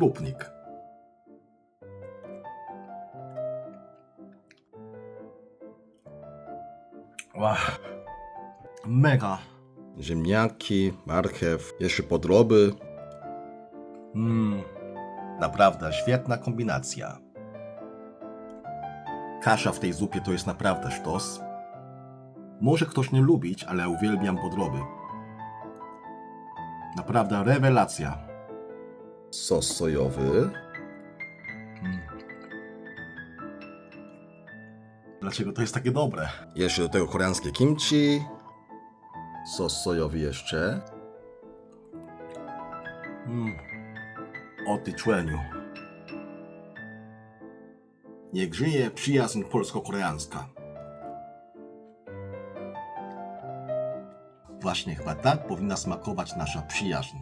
krupnik. Wow. Mega. Ziemniaki, marchew, jeszcze podroby. Mm, naprawdę świetna kombinacja. Kasza w tej zupie to jest naprawdę sztos. Może ktoś nie lubić, ale uwielbiam podroby. Naprawdę rewelacja. Sos sojowy. Dlaczego to jest takie dobre? Jeszcze do tego koreańskie kimchi. Sos sojowy jeszcze. Mm. O ty człeniu. Niech żyje przyjaźń polsko-koreańska. Właśnie chyba tak powinna smakować nasza przyjaźń.